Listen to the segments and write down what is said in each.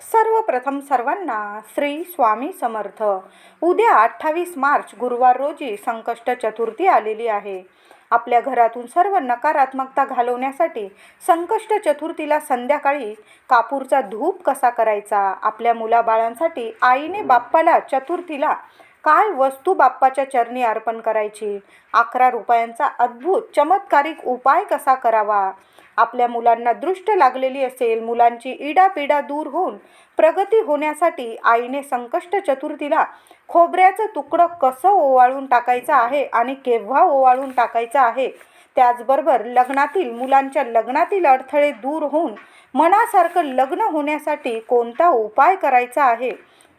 सर्वप्रथम सर्वांना श्री स्वामी समर्थ. उद्या अठ्ठावीस मार्च गुरुवार रोजी संकष्ट चतुर्थी आलेली आहे. आपल्या घरातून सर्व नकारात्मकता घालवण्यासाठी संकष्ट चतुर्थीला संध्याकाळी कापूरचा धूप कसा करायचा? आपल्या मुलाबाळांसाठी आईने बाप्पाला चतुर्थीला काय वस्तू बाप्पाच्या चरणी अर्पण करायची? अकरा रुपयांचा अद्भुत चमत्कारिक उपाय कसा करावा? आपल्या मुलांना दृष्ट लागलेली असेल मुलांची इडापिडा दूर होऊन प्रगती होण्यासाठी आईने संकष्ट चतुर्थीला खोबऱ्याचं तुकडं कसं ओवाळून टाकायचं आहे आणि केव्हा ओवाळून टाकायचं आहे त्याचबरोबर लग्नातील मुलांच्या लग्नातील अडथळे दूर होऊन मनासारखं लग्न होण्यासाठी कोणता उपाय करायचा आहे?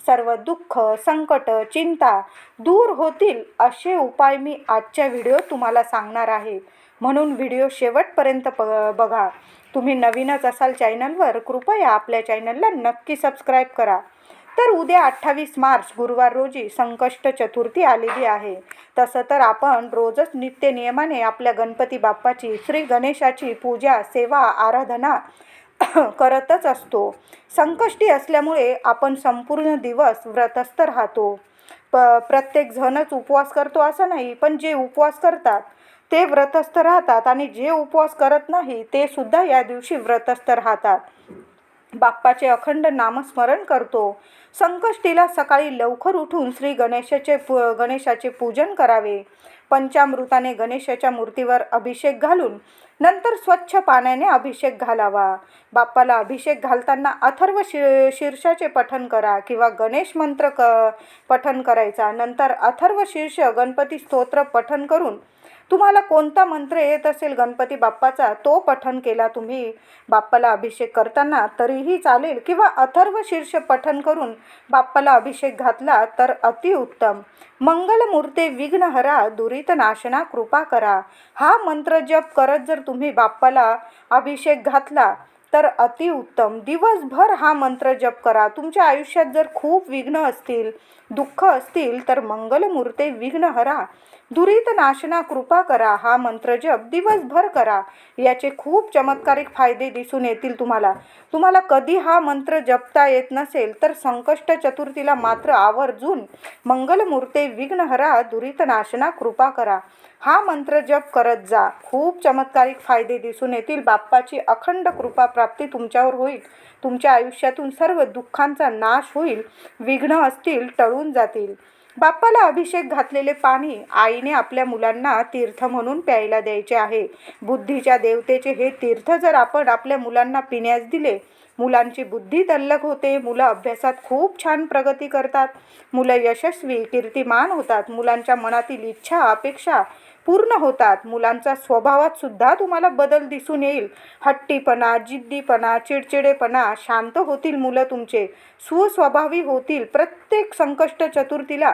सर्व दुःख संकट चिंता दूर होतील असे उपाय मी आजच्या व्हिडिओ तुम्हाला सांगणार आहे. म्हणून व्हिडिओ शेवटपर्यंत प बघा. तुम्ही नवीनच असाल चॅनलवर कृपया आपल्या चॅनलला नक्की सबस्क्राईब करा. तर उद्या अठ्ठावीस मार्च गुरुवार रोजी संकष्ट चतुर्थी आलेली आहे. तसं तर आपण रोजच नित्य नियमाने आपल्या गणपती बाप्पाची श्री गणेशाची पूजा सेवा आराधना करतच असतो. संकष्टी असल्यामुळे आपण संपूर्ण दिवस व्रतस्थ राहतो. प प्रत्येकजणच उपवास करतो असं नाही पण जे उपवास करतात ते व्रतस्थ राहतात आणि जे उपवास करत नाही ते सुद्धा या दिवशी व्रतस्थ राहतात. बाप्पाचे अखंड नामस्मरण करतो. संकष्टीला सकाळी लवकर उठून श्री गणेशाचे पू गणेशाचे पूजन करावे. पंचामृताने गणेशाच्या मूर्तीवर अभिषेक घालून नंतर स्वच्छ पाण्याने अभिषेक घालावा. बाप्पाला अभिषेक घालताना अथर्व शि शीर्षाचे पठण करा किंवा गणेश मंत्र क पठण करायचा. नंतर अथर्व शीर्ष गणपती स्तोत्र पठण करून तुम्हाला कोणता मंत्र येत असेल गणपती बाप्पाचा तो पठन केला तुम्ही. बाप्पाला अभिषेक करताना तरीही चालेल किंवा अथर्व शीर्ष पठन करून बाप्पाला अभिषेक घातला तर अतिउत्तम मंगलमूर्ते विघ्नहरा दुरित नाशना कृपा करा. हा मंत्र जप करत जर तुम्ही बाप्पाला अभिषेक घातला तर अतिउत्तम दिवसभर हा मंत्र जप करा. तुमच्या आयुष्यात जर खूप विघ्न असतील दुःख असतील तर मंगलमूर्ते विघ्नहरा दुरीत नाशना कृपा करा हा मंत्र जप दिवसभर करा. याचे खूप चमत्कारिक फायदे दिसून येतील तुम्हाला. तुम्हाला कधी हा मंत्र जपता येत नसेल तर संकष्ट चतुर्थीला मात्र आवर्जून मंगलमूर्ते विघ्नहरा दुरीत नाशना कृपा करा. हा मंत्र जप करत जा. खूप चमत्कारिक फायदे दिसून येतील. बाप्पाची अखंड कृपा प्राप्ती तुमच्यावर होईल. तुमच्या आयुष्यातून सर्व दुःखांचा नाश होईल. विघ्न असतील टळून जातील. बाप्पाला अभिषेक घातलेले पाणी आईने आपल्या मुलांना तीर्थ म्हणून प्यायला द्यायचे आहे. बुद्धीच्या देवतेचे हे तीर्थ जर आपण आपल्या मुलांना पिण्यास दिले मुलांची बुद्धी तल्लक होते मुलं अभ्यासात खूप छान प्रगती करतात मुलं यशस्वी कीर्तिमान होतात मुलांच्या मनातील इच्छा अपेक्षा पूर्ण होतात. मुलांचा स्वभावात सुद्धा तुम्हाला बदल दिसून येईल. हट्टीपणा जिद्दीपणा चिडचिडेपणा शांत होतील मुलं तुमचे. सुस्वभावी होतील प्रत्येक संकष्ट चतुर्थीला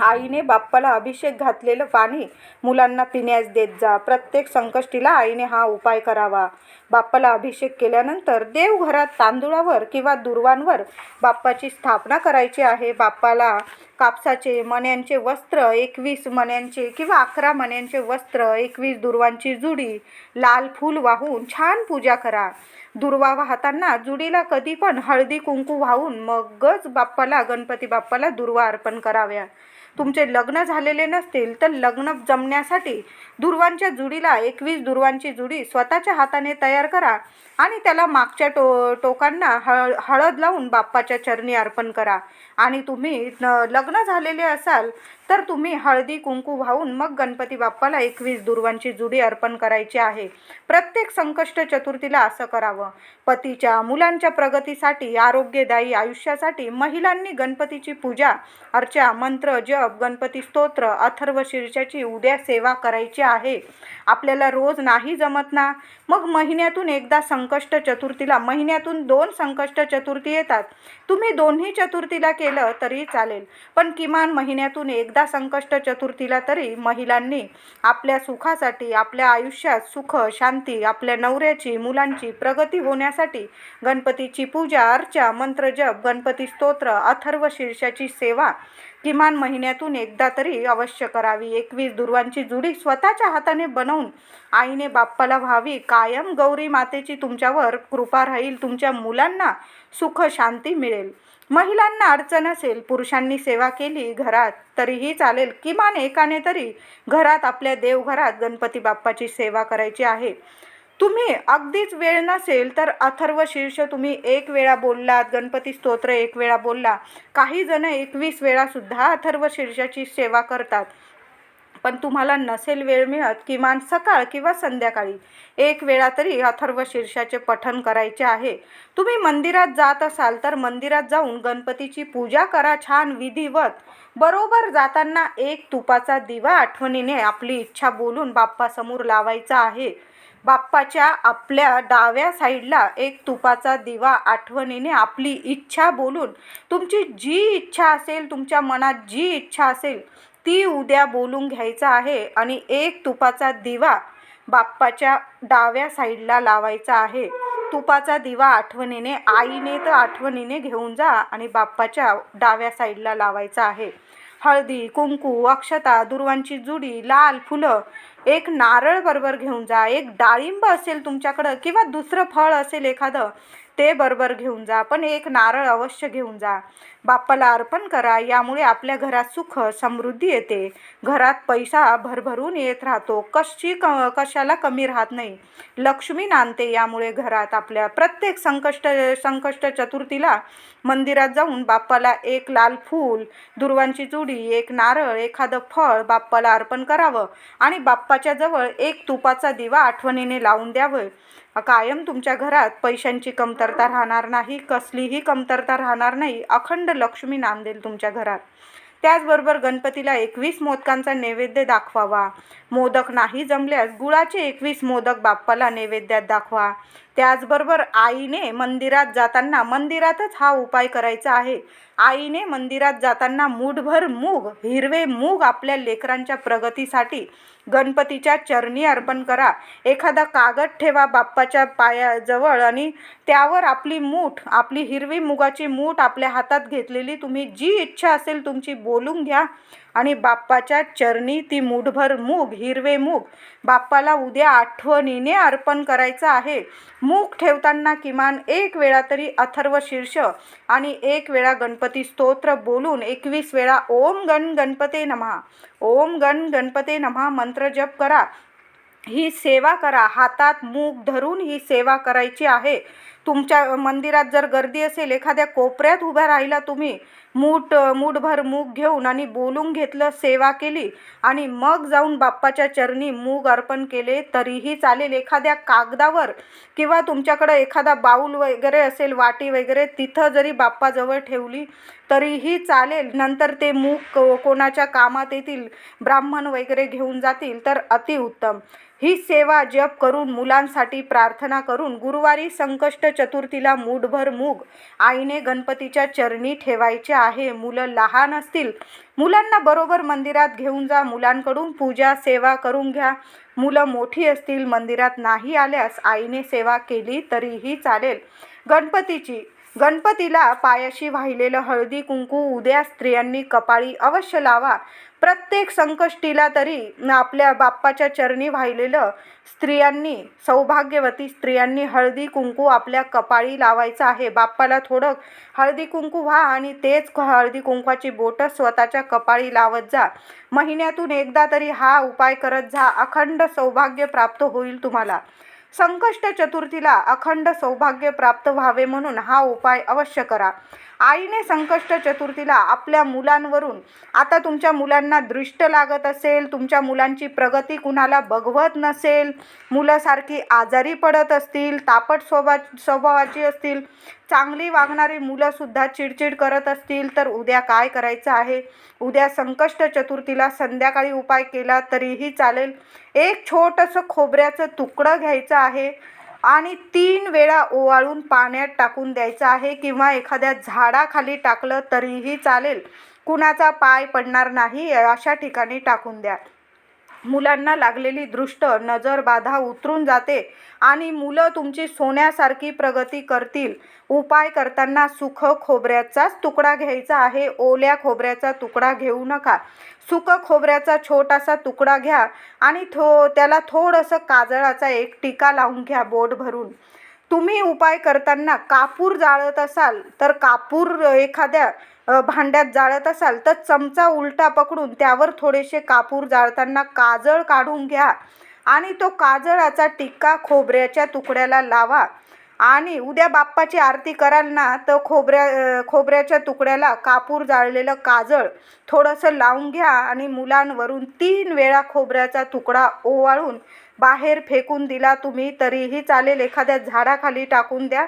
आईने बाप्पाला अभिषेक घातलेलं पाणी मुलांना पिण्यास देत जा. प्रत्येक संकष्टीला आईने हा उपाय करावा. बाप्पाला अभिषेक केल्यानंतर देवघरात तांदूळावर किंवा दुर्वांवर बाप्पाची स्थापना करायची आहे. बाप्पाला कापसाचे मण्यांचे वस्त्र एकवीस मण्यांचे किंवा अकरा मण्यांचे वस्त्र एकवीस दुर्वांची जुडी लाल फूल वाहून छान पूजा करा. दुर्वा वाहताना जुडीला कधी पण हळदी कुंकू वाहून मगच बाप्पाला गणपती बाप्पाला दुर्वा अर्पण कराव्या. तुमचे लग्न झालेले नसतील तर लग्न जमण्यासाठी दुर्वांच्या जुडीला एकवीस दुर्वांची जुडी स्वतःच्या हाताने तयार करा आणि त्याला मागच्या टो टोकांना हळ हळद लावून बाप्पाच्या चरणी अर्पण करा. आणि तुम्ही लग्न झालेले असाल तर तुम्ही हळदी कुंकू वाहून मग गणपती बाप्पाला एकवीस दुर्वांची जुडी अर्पण करायची आहे. प्रत्येक संकष्ट चतुर्थीला असं करावं. पतीच्या मुलांच्या प्रगतीसाठी आरोग्यदायी आयुष्यासाठी महिलांनी गणपतीची पूजा अर्चा मंत्र जप गणपती स्तोत्र अथर्व शीर्षाची उद्या सेवा करायची आहे. आपल्याला रोज नाही जमत ना? मग महिन्यातून एकदा संकष्ट चतुर्थीला महिन्यातून दोन संकष्ट चतुर्थी येतात. तुम्ही दोन्ही चतुर्थीला केलं तरी चालेल. पण किमान महिन्यातून एकदा संकष्ट चतुर्थीला तरी महिलांनी आपल्या सुखासाठी आपल्या आयुष्यात सुख शांती आपल्या नवऱ्याची मुलांची प्रगती होण्यासाठी गणपतीची पूजा अर्चा मंत्रजप गणपती स्तोत्र अथर्व शीर्षाची सेवा किमान महिन्यातून एकदा तरी अवश्य करावी. एकवीस दुर्वांची जुडी स्वतःच्या हाताने बनवून आईने बाप्पाला व्हावी. कायम गौरी मातेची तुमच्यावर कृपा राहील. तुमच्या मुलांना सुख शांती मिळेल. महिलांना अडचण असेल पुरुषांनी सेवा केली घरात तरीही चालेल. किमान एकाने तरी घरात आपल्या देवघरात गणपती बाप्पाची सेवा करायची आहे. तुम्ही अगदीच वेळ नसेल तर अथर्व शीर्ष तुम्ही एक वेळा बोललात गणपती स्तोत्र एक वेळा बोलला. काही जण एकवीस वेळासुद्धा अथर्व शीर्षाची सेवा करतात. पण तुम्हाला नसेल वेळ मिळत किमान सकाळ किंवा संध्याकाळी एक वेळा तरी अथर्व शीर्षाचे पठन करायचे आहे. तुम्ही मंदिरात जात असाल तर मंदिरात जाऊन गणपतीची पूजा करा छान विधिवत. बरोबर जाताना एक तुपाचा दिवा आठवणीने आपली इच्छा बोलून बाप्पासमोर लावायचा आहे. बाप्पाच्या आपल्या डाव्या साईडला एक तुपाचा दिवा आठवणीने आपली इच्छा बोलून तुमची जी इच्छा असेल तुमच्या मनात जी इच्छा असेल ती उद्या बोलून घ्यायचं आहे आणि एक तुपाचा दिवा बाप्पाच्या डाव्या साईडला लावायचा आहे. तुपाचा दिवा आठवणीने आईने तर आठवणीने घेऊन जा आणि बाप्पाच्या डाव्या साईडला लावायचा आहे. हळदी कुंकू अक्षता दुर्वांची जुडी लाल फुलं एक नारळ बरोबर घेऊन जा एक डाळिंब असेल तुमच्याकडं किंवा दुसरं फळ असेल एखादं ते बरोबर घेऊन जा पण एक नारळ अवश्य घेऊन जा. बाप्पाला अर्पण करा यामुळे आपल्या घरात सुख समृद्धी येते. घरात पैसा भरभरून येत राहतो. कशी क कशाला कमी राहत नाही. लक्ष्मी नांदते यामुळे घरात आपल्या प्रत्येक संकष्ट संकष्ट चतुर्थीला मंदिरात जाऊन बाप्पाला एक लाल फूल दुर्वांची जुडी एक नारळ एखादं फळ बाप्पाला अर्पण करावं आणि बाप्पाच्या जवळ एक तुपाचा दिवा आठवणीने लावून द्यावं. कायम तुमच्या घरात पैशांची कमतरता राहणार नाही कसलीही कमतरता राहणार नाही. अखंड लक्ष्मी नाम देईल तुमच्या घरात. त्याचबरोबर गणपतीला एकवीस मोदकांचा नैवेद्य दाखवावा. मोदक नाही जमल्यास गुळाचे एकवीस मोदक बाप्पाला नैवेद्यात दाखवा. त्याचबरोबर आईने मंदिरात जाताना मंदिरातच हा उपाय करायचा आहे. आईने मंदिरात जाताना मूठभर मूग हिरवे मूग आपल्या लेकरांच्या प्रगतीसाठी गणपतीच्या चरणी अर्पण करा. एखादा कागद ठेवा बाप्पाच्या पायाजवळ आणि त्यावर आपली मूठ आपली हिरवी मुगाची मूठ आपल्या हातात घेतलेली तुम्ही जी इच्छा असेल तुमची बोलून घ्या. आणि बाप्पाच्या चरणी ती मूठभर मूग हिरवे मूग. बाप्पाला उद्या आठवणीने अर्पण करायचं आहे. मूग ठेवताना किमान एक वेळा तरी अथर्व शीर्ष आणि एक वेळा गणपती स्तोत्र बोलून एकवीस वेळा ओम गण गणपते नमहा ओम गण गणपते नमहा मंत्र जप करा. ही सेवा करा. हातात मूग धरून ही सेवा करायची आहे. तुमच्या मंदिरात जर गर्दी असेल एखाद्या कोपऱ्यात उभ्या राहिला तुम्ही मूठ मूठभर मूग घेऊन आणि बोलून घेतलं सेवा केली आणि मग जाऊन बाप्पाच्या चरणी मूग अर्पण केले तरीही चालेल एखाद्या कागदावर किंवा तुमच्याकडं एखादा बाऊल वगैरे असेल वाटी वगैरे तिथं जरी बाप्पाजवळ ठेवली तरीही चालेल. नंतर ते मूग को कोणाच्या कामात येतील ब्राह्मण वगैरे घेऊन जातील तर अतिउत्तम ही सेवा जप करून मुलांसाठी प्रार्थना करून गुरुवारी संकष्ट चतुर्थीला मूठभर मूग आईने गणपतीच्या चरणी ठेवायच्या आहे. मुलं लहान असतील मुलांना बरोबर मंदिरात घेऊन जा मुलांकडून पूजा सेवा करून घ्या. मुलं मोठी असतील मंदिरात नाही आल्यास आईने सेवा केली तरीही चालेल. गणपतीची गणपतीला पायाशी वाहिलेलं हळदी कुंकू उद्या स्त्रियांनी कपाळी अवश्य लावा. प्रत्येक संकष्टीला तरी आपल्या बाप्पाच्या चरणी वाहिलेलं स्त्रियांनी सौभाग्यवती स्त्रियांनी हळदी कुंकू आपल्या कपाळी लावायचं आहे. बाप्पाला थोडं हळदी कुंकू व्हा आणि तेच हळदी कुंकवाची बोटं स्वतःच्या कपाळी लावत जा. महिन्यातून एकदा तरी हा उपाय करत जा. अखंड सौभाग्य प्राप्त होईल तुम्हाला. संकष्ट चतुर्थीला अखंड सौभाग्य प्राप्त व्हावे म्हणून हा उपाय अवश्य करा. आईने संकष्ट चतुर्थीला आपल्या मुलांवरून आता तुमच्या मुलांना दृष्ट लागत असेल तुमच्या मुलांची प्रगती कुणाला बघवत नसेल मुलासारखी आजारी पडत असतील तापट स्वभा स्वभावाची असतील चांगली वागणारी मुलंसुद्धा चिडचिड करत असतील तर उद्या काय करायचं आहे? उद्या संकष्ट चतुर्थीला संध्याकाळी उपाय केला तरीही चालेल. एक छोटंसं खोबऱ्याचं तुकडं घ्यायचं आहे. आणि तीन वेळा ओवाळून पाण्यात टाकून द्यायचं आहे किंवा एखाद्या झाडाखाली टाकलं तरीही चालेल. कुणाचा पाय पडणार नाही अशा ठिकाणी टाकून द्या. मुलांना लागलेली दृष्ट नजर बाधा उतरून जाते आणि मुलं तुमची सोन्यासारखी प्रगती करतील. उपाय करताना सुख खोबऱ्याचाच तुकडा घ्यायचा आहे. ओल्या खोबऱ्याचा तुकडा घेऊ नका. सुक खोबऱ्याचा छोटासा तुकडा घ्या आणि थो त्याला थोडंसं काजळाचा एक टिका लावून घ्या बोट भरून. तुम्ही उपाय करताना कापूर जाळत असाल तर कापूर एखाद्या भांड्यात जाळत असाल तर चमचा उलटा पकडून त्यावर थोडेसे कापूर जाळताना काजळ काढून घ्या आणि तो काजळाचा टिक्का खोबऱ्याच्या तुकड्याला लावा आणि उद्या बाप्पाची आरती कराल ना तर खोबऱ्या खोबऱ्याच्या तुकड्याला कापूर जाळलेलं काजळ थोडंसं लावून घ्या आणि मुलांवरून तीन वेळा खोबऱ्याचा तुकडा ओवाळून बाहेर फेकून दिला तुम्ही तरीही चालेल एखाद्या झाडाखाली टाकून द्या.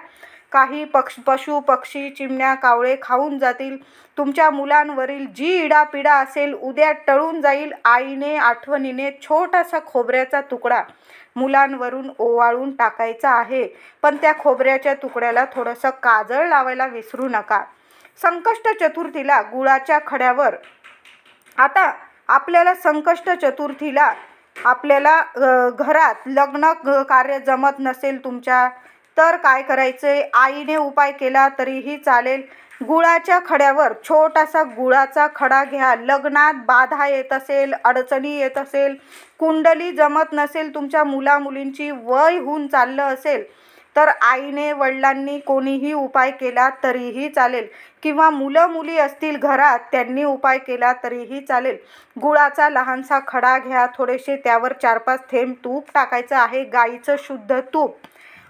काही पक्ष पशु पक्षी चिमण्या कावळे खाऊन जातील. तुमच्या मुलांवरील जी इडापिडा असेल उद्या टळून जाईल आईने आठवणीने छोटासा खोबऱ्याचा तुकडा मुलांवरून ओवाळून टाकायचा आहे. पण त्या खोबऱ्याच्या तुकड्याला थोडंसं काजळ लावायला विसरू नका. संकष्ट चतुर्थीला गुळाच्या खड्यावर. आता आपल्याला संकष्ट चतुर्थीला आपल्याला घरात लग्न कार्य जमत नसेल तुमच्या तर काय करायचं आईने उपाय केला तरीही चालेल. गुळाच्या खड्यावर छोटासा गुळाचा खडा घ्या. लग्नात बाधा येत असेल अडचणी येत असेल कुंडली जमत नसेल तुमच्या मुलामुलींची वय होऊन चाललं असेल तर आईने वडिलांनी कोणीही उपाय केला तरीही चालेल. किंवा मुलं मुली असतील घरात त्यांनी उपाय केला तरीही चालेल. गुळाचा लहानसा खडा घ्या थोडेसे त्यावर चार पाच थेंब तूप टाकायचं आहे गाईचं शुद्ध तूप.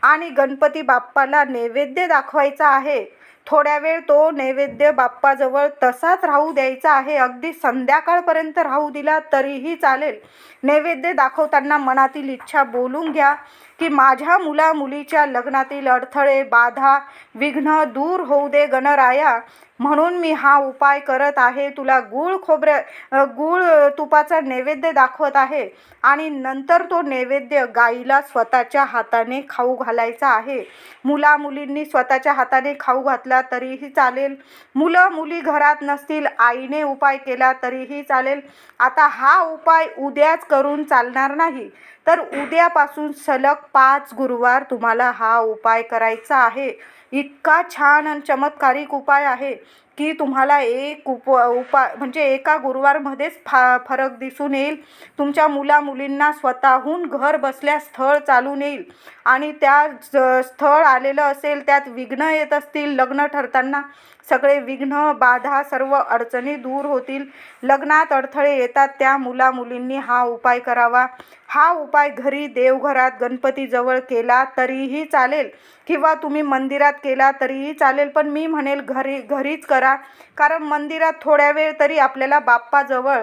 आणि गणपती बाप्पाला नैवेद्य दाखवायचा आहे. थोड्या वेळ तो नैवेद्य बाप्पाजवळ तसाच राहू द्यायचा आहे. अगदी संध्याकाळपर्यंत राहू दिला तरीही चालेल. नैवेद्य दाखवताना मनातील इच्छा बोलून घ्या. की माझ्या मुला मुलीच्या लग्नातील अडथळे बाधा विघ्न दूर होऊ दे गणराया. म्हणून मी हा उपाय करत आहे. तुला गूळ खोबऱ्या गूळ तुपाचा नैवेद्य दाखवत आहे आणि नंतर तो नैवेद्य गाईला स्वतःच्या हाताने खाऊ घालायचा आहे. मुला मुलींनी स्वतःच्या हाताने खाऊ घातला तरीही चालेल. मुलं मुली घरात नसतील आईने उपाय केला तरीही चालेल. आता हा उपाय उद्याच करून चालणार नाही. तर उद्यापासून सलग पाच गुरुवार तुम्हाला हा उपाय करायचा आहे. इतका छान आणि चमत्कारिक उपाय आहे की तुम्हाला एक उप उपाय म्हणजे एका गुरुवारमध्येच फा फरक दिसून येईल. तुमच्या मुला मुलींना स्वतःहून घर बसल्या स्थळ चालून येईल. आणि त्या स्थळ आलेलं असेल त्यात विघ्न येत असतील लग्न ठरताना सगळे विघ्न बाधा सर्व अडचणी दूर होतील. लग्नात अडथळे येतात त्या मुला मुलींनी हा उपाय करावा. हा उपाय घरी देवघरात गणपतीजवळ केला तरीही चालेल. किंवा तुम्ही मंदिरात केला तरीही चालेल. पण मी म्हणेल घरी घरीच करा. कारण मंदिरात थोड्या वेळ तरी आपल्याला बाप्पाजवळ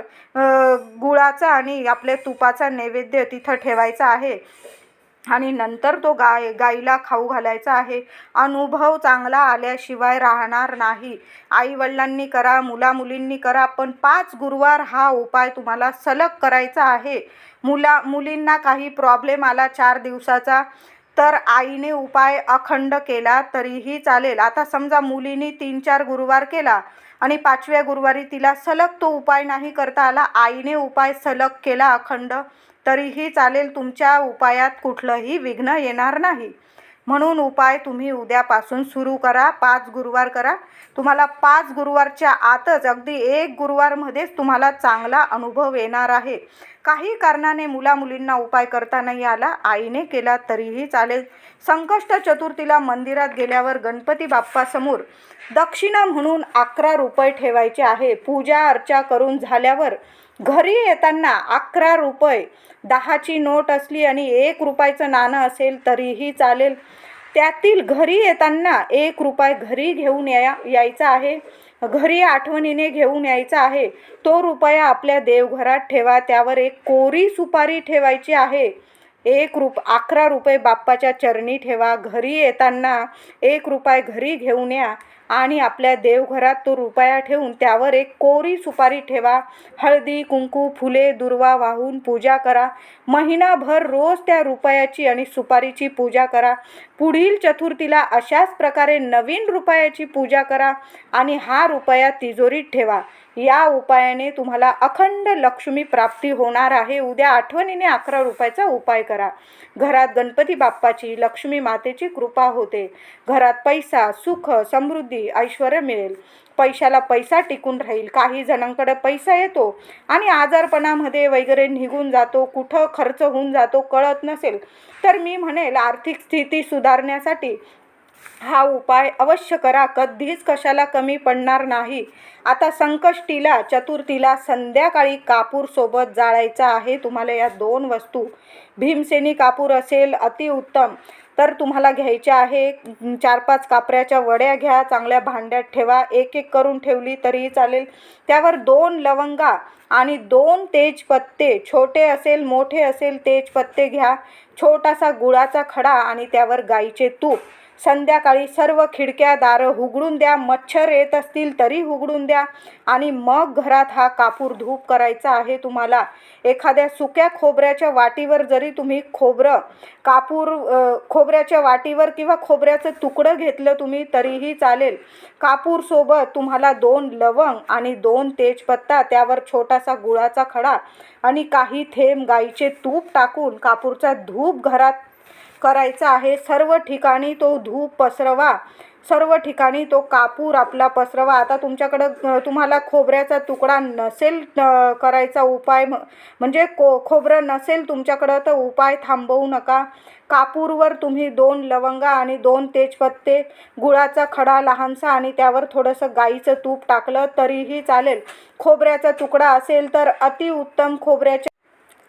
गुळाचा आणि आपल्या तुपाचा नैवेद्य तिथं ठेवायचा आहे. आणि नंतर तो गाय गाईला खाऊ घालायचा आहे. अनुभव चांगला आल्याशिवाय राहणार नाही. आईवडिलांनी करा मुलामुलींनी करा पण पाच गुरुवार हा उपाय तुम्हाला सलग करायचा आहे. मुला मुलींना काही प्रॉब्लेम आला चार दिवसाचा तर आईने उपाय अखंड केला तरीही चालेल. आता समजा मुलीने तीन चार गुरुवार केला आणि पाचव्या गुरुवारी तिला सलग तो उपाय नाही करता आला आईने उपाय सलग केला अखंड. तरीही चालेल तुमच्या उपायात कुठलंही विघ्न येणार नाही. म्हणून उपाय तुम्ही उद्यापासून सुरू करा पाच गुरुवार करा. तुम्हाला पाच गुरुवारच्या आतच अगदी एक गुरुवारमध्येच तुम्हाला चांगला अनुभव येणार आहे. काही कारणाने मुलामुलींना उपाय करता नाही आला आईने केला तरीही चालेल. संकष्ट चतुर्थीला मंदिरात गेल्यावर गणपती बाप्पासमोर दक्षिणा म्हणून अकरा रुपये ठेवायचे आहे. पूजा अर्चा करून झाल्यावर घरी येताना अकरा रुपये दहाची नोट असली आणि एक रुपयाचं नाणं असेल तरीही चालेल. त्यातील घरी येताना एक रुपये घरी घेऊन या यायचा आहे. घरी आठवणीने घेऊन यायचा आहे. तो रुपया आपल्या देवघरात ठेवा. त्यावर एक कोरी सुपारी ठेवायची आहे. एक रुप अकरा रुपये बाप्पाच्या चरणी ठेवा. घरी येताना एक रुपये घरी घेऊन या आणि आपल्या देवघरात तो रुपया ठेवून त्यावर एक कोरी सुपारी ठेवा. हळदी कुंकू फुले दुर्वा वाहून पूजा करा. महिनाभर रोज त्या रुपयाची आणि सुपारीची पूजा करा. पुढील चतुर्थीला अशाच प्रकारे नवीन रुपयाची पूजा करा आणि हा रुपया तिजोरीत ठेवा. या उपायाने तुम्हाला अखंड लक्ष्मी प्राप्ती होणार आहे. उद्या आठवणीने अकरा रुपयाचा उपाय करा. घरात गणपती बाप्पाची लक्ष्मी मातेची कृपा होते. घरात पैसा सुख समृद्धी ऐश्वर मिळेल. पैशाला पैसा टिकून राहील. काही जणांकडे पैसा येतो आणि आजारपणामध्ये वगैरे निघून जातो. कुठं खर्च होऊन जातो कळत नसेल. तर मी म्हणेल आर्थिक स्थिती सुधारण्यासाठी हा उपाय अवश्य करा. कधीच कशाला कमी पडणार नाही. आता संकष्टीला चतुर्थीला संध्याकाळी कापूरसोबत जाळायचा आहे तुम्हाला या दोन वस्तू. भीमसेनी कापूर असेल अतिउत्तम तर तुम्हाला घ्यायच्या आहे. चार पाच कापऱ्याच्या वड्या घ्या चांगल्या भांड्यात ठेवा एक एक करून ठेवली तरीही चालेल. त्यावर दोन लवंगा आणि दोन तेजपत्ते छोटे असेल मोठे असेल तेजपत्ते घ्या. छोटासा गुळाचा खडा आणि त्यावर गाईचे तूप. संध्याकाळी सर्व खिडक्या दारं उघडून द्या मच्छर येत असतील तरी उघडून द्या आणि मग घरात हा कापूर धूप करायचा आहे तुम्हाला. एखाद्या सुक्या खोबऱ्याच्या वाटीवर जरी तुम्ही खोबरं कापूर खोबऱ्याच्या वाटीवर किंवा खोबऱ्याचं तुकडं घेतलं तुम्ही तरीही चालेल. कापूरसोबत तुम्हाला दोन लवंग आणि दोन तेजपत्ता त्यावर छोटासा गुळाचा खडा आणि काही थेंब गाईचे तूप टाकून कापूरचा धूप घरात करायचा आहे. सर्व ठिकाणी तो धूप पसरवा. सर्व ठिकाणी तो कापूर आपला पसरवा. आता तुमच्याकडं तुम्हाला खोबऱ्याचा तुकडा नसेल करायचा उपाय म्हणजे को खोबरं नसेल तुमच्याकडं तर उपाय थांबवू नका. कापूरवर तुम्ही दोन लवंगा आणि दोन तेजपत्ते गुळाचा खडा लहानसा आणि त्यावर थोडंसं गाईचं तूप टाकलं तरीही चालेल. खोबऱ्याचा तुकडा असेल तर अतिउत्तम खोबऱ्याच्या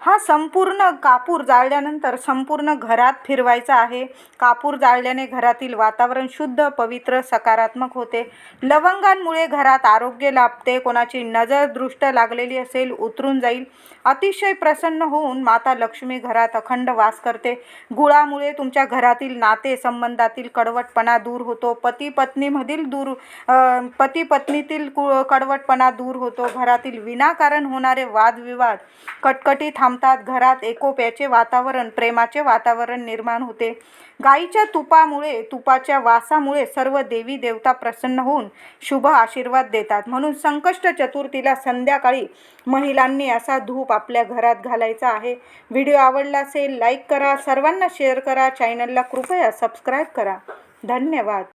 हा संपूर्ण कापूर जाळल्यानंतर संपूर्ण घरात फिरवायचा आहे. कापूर जाळल्याने घरातील वातावरण शुद्ध पवित्र सकारात्मक होते. लवंगांमुळे घरात आरोग्य लाभते. कोणाची नजर दृष्ट लागलेली असेल उतरून जाईल. अतिशय प्रसन्न होऊन माता लक्ष्मी घरात अखंड वास करते. गुळामुळे तुमच्या घरातील नाते संबंधातील कडवटपणा दूर होतो. पती पत्नीमधील दूर पती पत्नीतील कु कडवटपणा दूर होतो. घरातील विनाकारण होणारे वादविवाद कटकटी थांबतात. घरात एकोप्याचे वातावरण प्रेमाचे वातावरण निर्माण होते. गाईच्या तुपामुळे तुपाच्या वासामुळे सर्व देवी देवता प्रसन्न होऊन शुभ आशीर्वाद देतात. म्हणून संकष्ट चतुर्थीला संध्याकाळी महिलांनी असा धूप आपल्या घरात घालायचा आहे. व्हिडिओ आवडला असेल लाईक करा. सर्वांना शेअर करा. चॅनलला कृपया सबस्क्राईब करा. धन्यवाद.